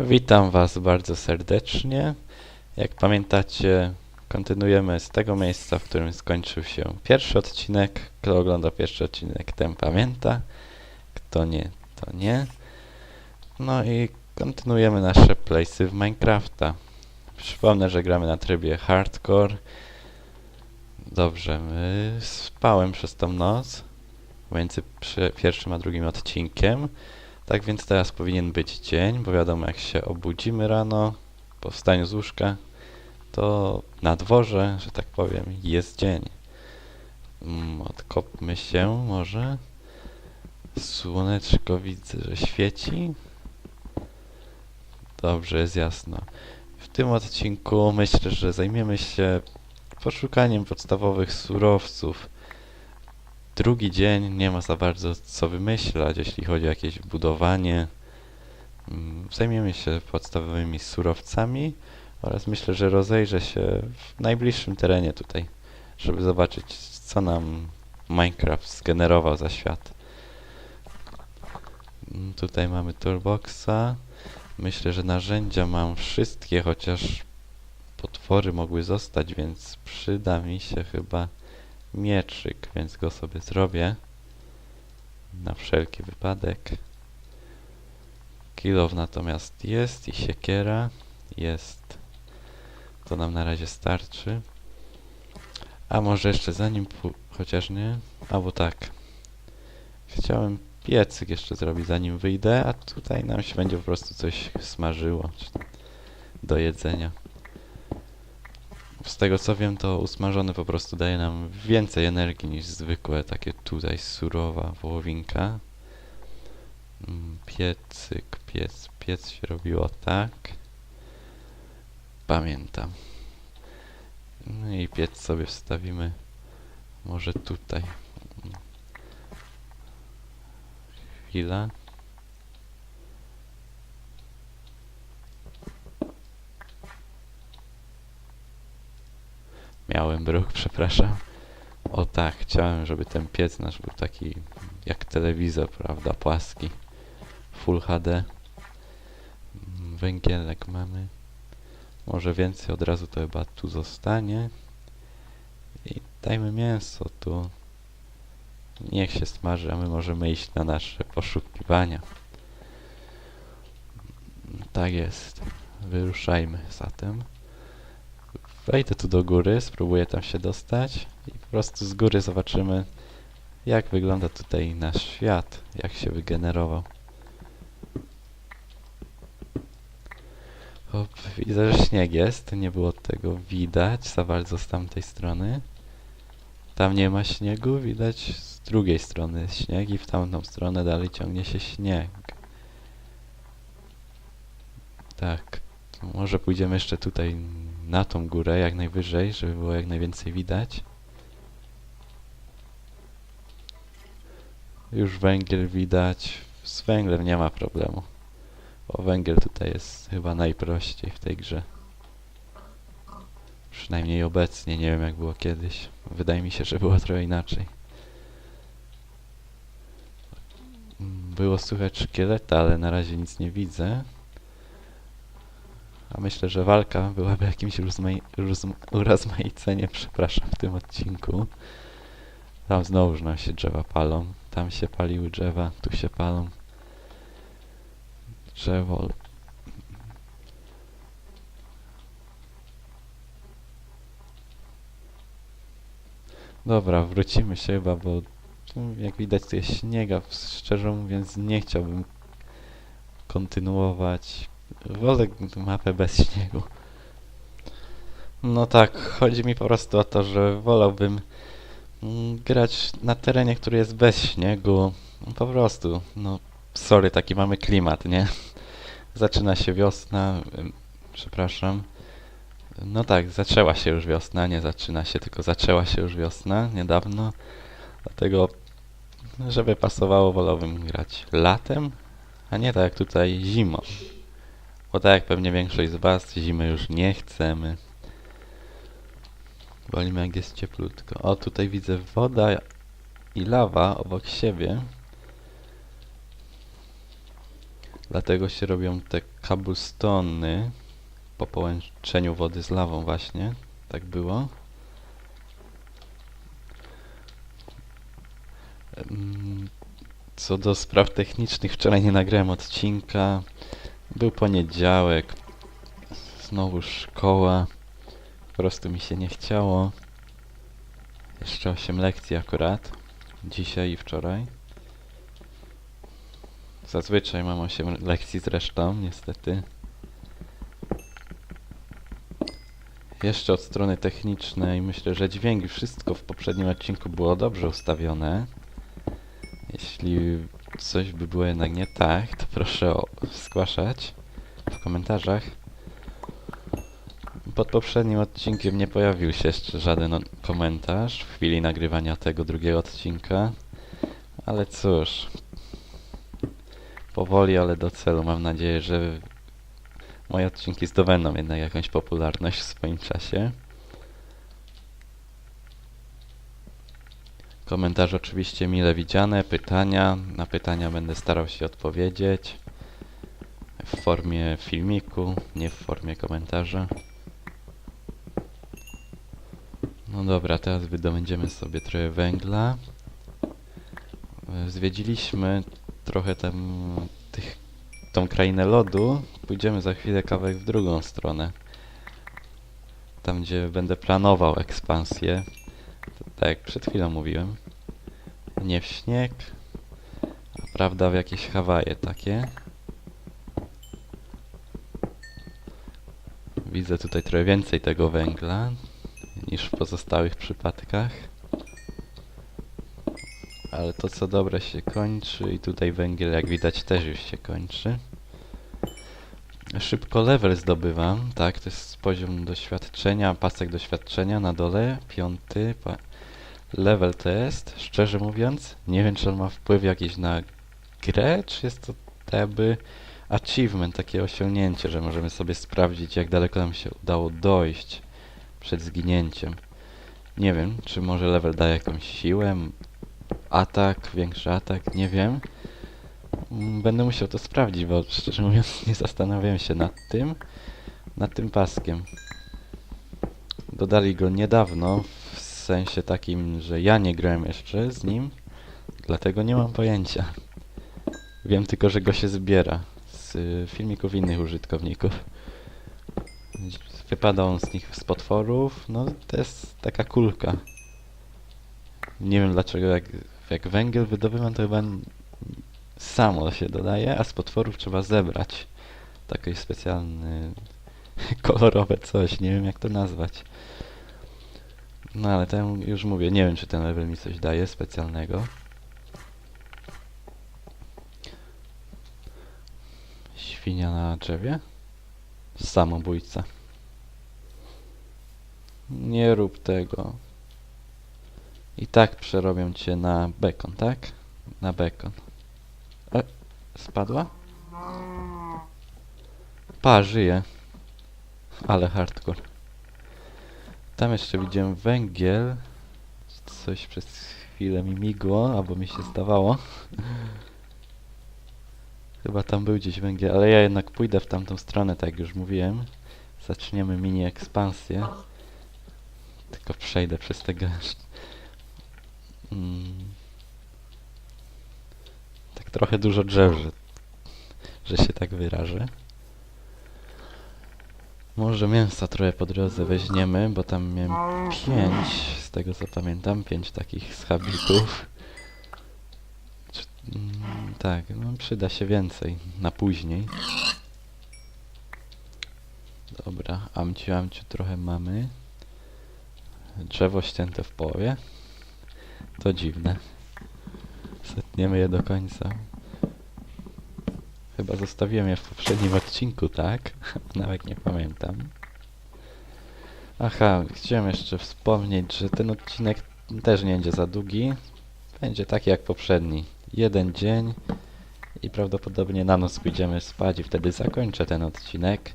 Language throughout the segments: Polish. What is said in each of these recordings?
Witam Was bardzo serdecznie. Jak pamiętacie, kontynuujemy z tego miejsca, w którym skończył się pierwszy odcinek. Kto ogląda pierwszy odcinek, ten pamięta. Kto nie, to nie. No i kontynuujemy nasze playsy w Minecrafta. Przypomnę, że gramy na trybie hardcore. Dobrze, my spałem przez tą noc między pierwszym a drugim odcinkiem. Tak więc teraz powinien być dzień, bo wiadomo jak się obudzimy rano po wstaniu z łóżka, to na dworze, że tak powiem, jest dzień. Mm, Odkopmy się może. Słoneczko widzę, że świeci. Dobrze, jest jasno. W tym odcinku myślę, że zajmiemy się poszukaniem podstawowych surowców. Drugi dzień nie ma za bardzo co wymyślać, jeśli chodzi o jakieś budowanie. Mm, Zajmiemy się podstawowymi surowcami oraz myślę, że rozejrzę się w najbliższym terenie tutaj, żeby zobaczyć, co nam Minecraft zgenerował za świat. Mm, Tutaj mamy toolboxa. Myślę, że narzędzia mam wszystkie, chociaż potwory mogły zostać, więc przyda mi się chyba mieczyk, więc go sobie zrobię. Na wszelki wypadek. Kilow natomiast jest i siekiera jest. To nam na razie starczy. A może jeszcze zanim chociaż nie, albo tak. Chciałem piecyk jeszcze zrobić zanim wyjdę, a tutaj nam się będzie po prostu coś smażyło do jedzenia. Z tego co wiem, to usmażony po prostu daje nam więcej energii niż zwykłe, takie tutaj surowa wołowinka. Mm, Piecyk, piec, piec się robiło tak. Pamiętam. No i piec sobie wstawimy może tutaj. Chwila. Bruk, przepraszam. O tak, chciałem, żeby ten piec nasz był taki jak telewizor, prawda, płaski. Full HD. Węgielek mamy. Może więcej od razu to chyba tu zostanie. I dajmy mięso tu. Niech się smaży, a my możemy iść na nasze poszukiwania. Tak jest. Wyruszajmy zatem. Wejdę tu do góry, spróbuję tam się dostać i po prostu z góry zobaczymy jak wygląda tutaj nasz świat, jak się wygenerował. Hop, widzę, że śnieg jest, nie było tego widać za bardzo z tamtej strony. Tam nie ma śniegu, widać z drugiej strony śnieg i w tamtą stronę dalej ciągnie się śnieg. Tak, może pójdziemy jeszcze tutaj na tą górę, jak najwyżej, żeby było jak najwięcej widać. Już węgiel widać. Z węglem nie ma problemu. Bo węgiel tutaj jest chyba najprościej w tej grze. Przynajmniej obecnie, nie wiem jak było kiedyś. Wydaje mi się, że było trochę inaczej. Było słychać szkieleta, ale na razie nic nie widzę. A myślę, że walka byłaby jakimś rozmai- rozm- urozmaiceniem, przepraszam, w tym odcinku. Tam znowu nam się drzewa palą. Tam się paliły drzewa, tu się palą. Drzewo. Dobra, wrócimy się chyba, bo jak widać tu jest śniega. Szczerze mówiąc nie chciałbym kontynuować. Wolę mapę bez śniegu. No tak, chodzi mi po prostu o to, że wolałbym grać na terenie, który jest bez śniegu. Po prostu, no sorry, taki mamy klimat, nie? Zaczyna się wiosna, przepraszam. No tak, zaczęła się już wiosna, nie zaczyna się, tylko zaczęła się już wiosna niedawno. Dlatego, żeby pasowało, wolałbym grać latem, a nie tak jak tutaj zimą. Bo tak jak pewnie większość z Was, zimy już nie chcemy. Wolimy jak jest cieplutko. O, tutaj widzę woda i lawa obok siebie. Dlatego się robią te kabustony po połączeniu wody z lawą właśnie. Tak było. Co do spraw technicznych, wczoraj nie nagrałem odcinka. Był poniedziałek. Znowu szkoła. Po prostu mi się nie chciało. Jeszcze 8 lekcji akurat. Dzisiaj i wczoraj. Zazwyczaj mam 8 lekcji zresztą, niestety. Jeszcze od strony technicznej myślę, że dźwięk i wszystko w poprzednim odcinku było dobrze ustawione. Jeśli coś by było jednak nie tak, to proszę o zgłaszać w komentarzach. Pod poprzednim odcinkiem nie pojawił się jeszcze żaden komentarz w chwili nagrywania tego drugiego odcinka. Ale cóż, powoli, ale do celu. Mam nadzieję, że moje odcinki zdobędą jednak jakąś popularność w swoim czasie. Komentarze oczywiście mile widziane, pytania. Na pytania będę starał się odpowiedzieć w formie filmiku, nie w formie komentarza. No dobra, teraz wydobędziemy sobie trochę węgla. Zwiedziliśmy trochę tam tych, tą krainę lodu. Pójdziemy za chwilę kawałek w drugą stronę. Tam, gdzie będę planował ekspansję. Tak jak przed chwilą mówiłem. Nie w śnieg, a prawda w jakieś Hawaje takie. Widzę tutaj trochę więcej tego węgla niż w pozostałych przypadkach. Ale to co dobre się kończy i tutaj węgiel jak widać też już się kończy. Szybko level zdobywam, tak, to jest poziom doświadczenia, pasek doświadczenia na dole, piąty pa level test. Szczerze mówiąc, nie wiem czy on ma wpływ jakiś na grę, czy jest to jakby achievement, takie osiągnięcie, że możemy sobie sprawdzić jak daleko nam się udało dojść przed zginięciem. Nie wiem, czy może level daje jakąś siłę, atak, większy atak, nie wiem. Mm, Będę musiał to sprawdzić, bo szczerze mówiąc nie zastanawiałem się nad tym, nad tym paskiem. Dodali go niedawno, sensie takim, że ja nie grałem jeszcze z nim, dlatego nie mam pojęcia. Wiem tylko, że go się zbiera z y, filmików innych użytkowników. Wypada on z nich z potworów, no to jest taka kulka. Nie wiem dlaczego jak, jak węgiel wydobywam to chyba samo się dodaje, a z potworów trzeba zebrać. Taki specjalny, kolorowe coś, nie wiem jak to nazwać. No ale ten już mówię, nie wiem czy ten level mi coś daje specjalnego. Świnia na drzewie? Samobójca. Nie rób tego. I tak przerobią cię na bekon, tak? Na bekon. E, spadła? Pa, żyje. Ale hardcore. Tam jeszcze widziałem węgiel. Coś przez chwilę mi migło, albo mi się zdawało. Chyba tam był gdzieś węgiel, ale ja jednak pójdę w tamtą stronę, tak jak już mówiłem. Zaczniemy mini ekspansję. Tylko przejdę przez te gęszcze. Mm. Tak trochę dużo drzew, że, że się tak wyrażę. Może mięsa trochę po drodze weźmiemy, bo tam miałem pięć, z tego co pamiętam, pięć takich schabików. Czy, mm, tak, no przyda się więcej na później. Dobra, amciu, amciu trochę mamy. Drzewo ścięte w połowie. To dziwne. Setniemy je do końca. Chyba zostawiłem je w poprzednim odcinku, tak? Nawet nie pamiętam. Aha, chciałem jeszcze wspomnieć, że ten odcinek też nie będzie za długi. Będzie taki jak poprzedni. Jeden dzień i prawdopodobnie na noc pójdziemy spać i wtedy zakończę ten odcinek.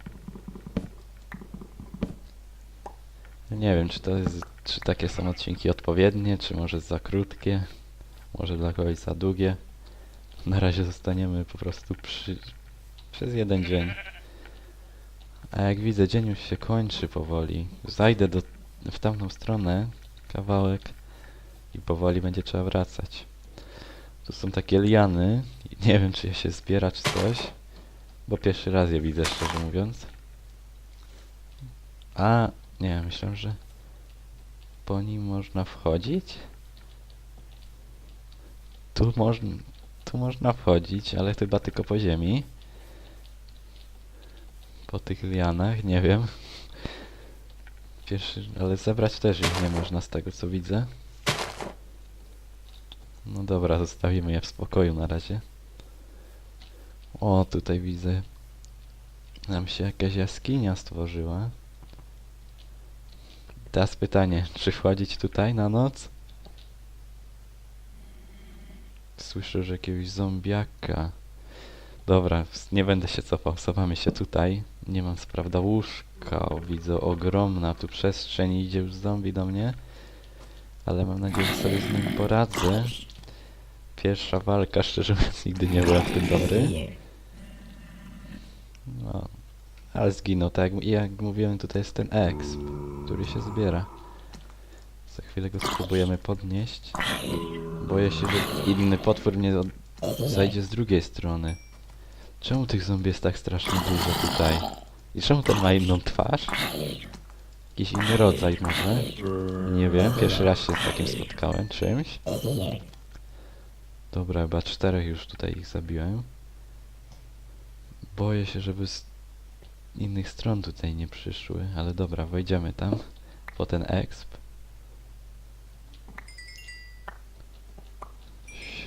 Nie wiem, czy to jest, czy takie są odcinki odpowiednie, czy może za krótkie, może dla kogoś za długie. Na razie zostaniemy po prostu przy, Przez jeden dzień. A jak widzę, dzień już się kończy powoli. Zajdę do, w tamtą stronę, kawałek i powoli będzie trzeba wracać. Tu są takie liany. Nie wiem, czy je się zbiera, czy coś. Bo pierwszy raz je widzę, szczerze mówiąc. A, nie, myślę, że po nim można wchodzić? Tu można, tu można wchodzić, ale chyba tylko po ziemi. Po tych lianach, nie wiem. Pierwszy, ale zebrać też ich nie można z tego co widzę. No dobra, zostawimy je w spokoju na razie. O, tutaj widzę. Nam się jakaś jaskinia stworzyła. Teraz pytanie, czy wchodzić tutaj na noc? Słyszę, że jakiegoś zombiaka. Dobra, nie będę się cofał, schowamy się tutaj. Nie mam co prawda łóżka, o, widzę ogromna tu przestrzeń idzie już zombie do mnie. Ale mam nadzieję, że sobie z nim poradzę. Pierwsza walka, szczerze mówiąc, nigdy nie byłem w tym dobry. No, ale zginął, tak jak, jak mówiłem, tutaj jest ten exp, który się zbiera. Za chwilę go spróbujemy podnieść. Boję się, że inny potwór mnie od... zajdzie z drugiej strony. Czemu tych zombie jest tak strasznie dużo tutaj? I czemu ten ma inną twarz? Jakiś inny rodzaj może? Nie wiem, pierwszy raz się z takim spotkałem, czymś. Dobra, chyba czterech już tutaj ich zabiłem. Boję się, żeby z innych stron tutaj nie przyszły, ale dobra, wejdziemy tam po ten exp.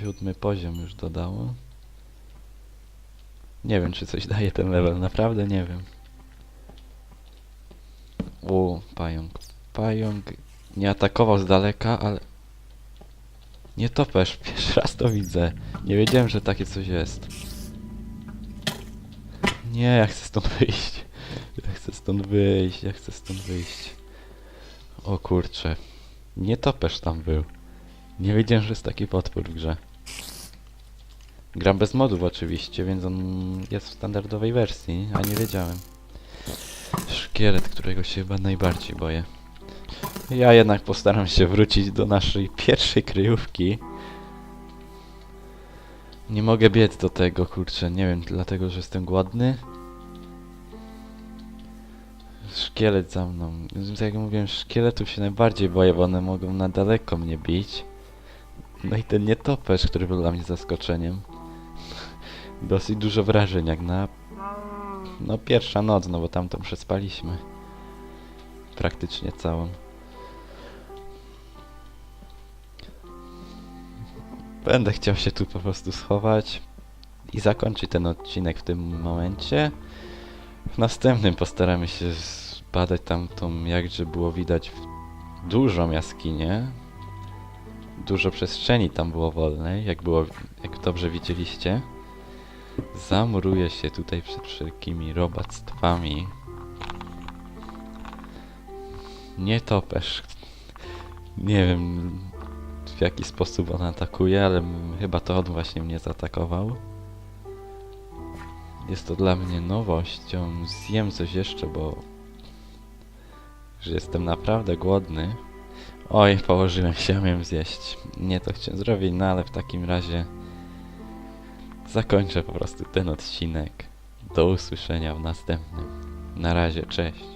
Siódmy poziom już dodało. Nie wiem, czy coś daje ten level, naprawdę nie wiem. O, pająk. Pająk nie atakował z daleka, ale... Nie topesz, pierwszy raz to widzę. Nie wiedziałem, że takie coś jest. Nie, ja chcę stąd wyjść. Ja chcę stąd wyjść, ja chcę stąd wyjść. O kurcze. Nie topesz tam był. Nie wiedziałem, że jest taki potwór w grze. Gram bez modów oczywiście, więc on jest w standardowej wersji, a nie wiedziałem. Szkielet, którego się chyba najbardziej boję. Ja jednak postaram się wrócić do naszej pierwszej kryjówki. Nie mogę biec do tego, kurczę, nie wiem, dlatego, że jestem głodny. Szkielet za mną. Jak mówiłem, szkieletów się najbardziej boję, bo one mogą na daleko mnie bić. No i ten nietoperz, który był dla mnie zaskoczeniem. Dosyć dużo wrażeń, jak na... No pierwsza noc, no bo tamtą przespaliśmy. Praktycznie całą. Będę chciał się tu po prostu schować i zakończyć ten odcinek w tym momencie. W następnym postaramy się zbadać tamtą, jakże było widać, dużą jaskinię. Dużo przestrzeni tam było wolnej, jak było, jak dobrze widzieliście. Zamuruję się tutaj przed wszelkimi robactwami. Nie topesz. Nie wiem w jaki sposób on atakuje, ale chyba to on właśnie mnie zaatakował. Jest to dla mnie nowością. Zjem coś jeszcze, bo że jestem naprawdę głodny. Oj, położyłem się, miałem zjeść. Nie to chciałem zrobić, no ale w takim razie zakończę po prostu ten odcinek. Do usłyszenia w następnym. Na razie, cześć.